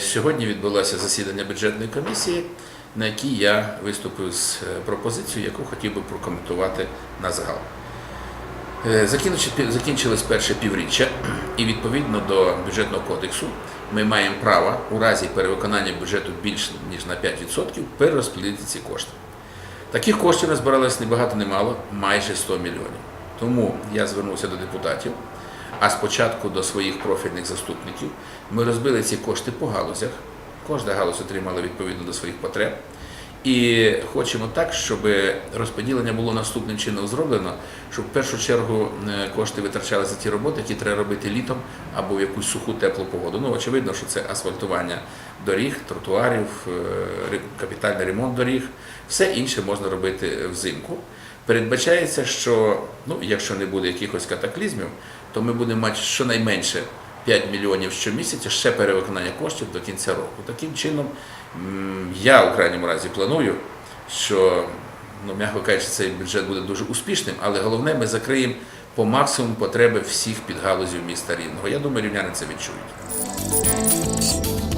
Сьогодні відбулося засідання бюджетної комісії, на якій я виступив з е, пропозицією, яку хотів би прокоментувати на загал. Е, Закінчилось перше півріччя, і відповідно до бюджетного кодексу ми маємо право у разі перевиконання бюджету більше ніж на 5% перерозподілити ці кошти. Таких коштів назбиралось не багато, не мало, майже 100 мільйонів. Тому я звернувся до депутатів, а спочатку до своїх профільних заступників. Ми розбили ці кошти по галузях. Кожна галузь отримала відповідно до своїх потреб. І хочемо так, щоб розподілення було наступним чином зроблено, щоб в першу чергу е, кошти витрачалися ті роботи, які треба робити літом або в якусь суху теплу погоду. Ну, очевидно, що це асфальтування доріг, тротуарів, е, капітальний ремонт доріг. Все інше можна робити взимку. Передбачається, що ну, якщо не буде якихось катаклізмів, то ми будемо мати щонайменше 5 мільйонів щомісяця ще перевиконання коштів до кінця року. Таким чином, я у крайньому разі планую, що, ну, м'яко кажучи, цей бюджет буде дуже успішним, але головне, ми закриємо по максимуму потреби всіх підгалузів міста Рівного. Я думаю, рівняни це відчують.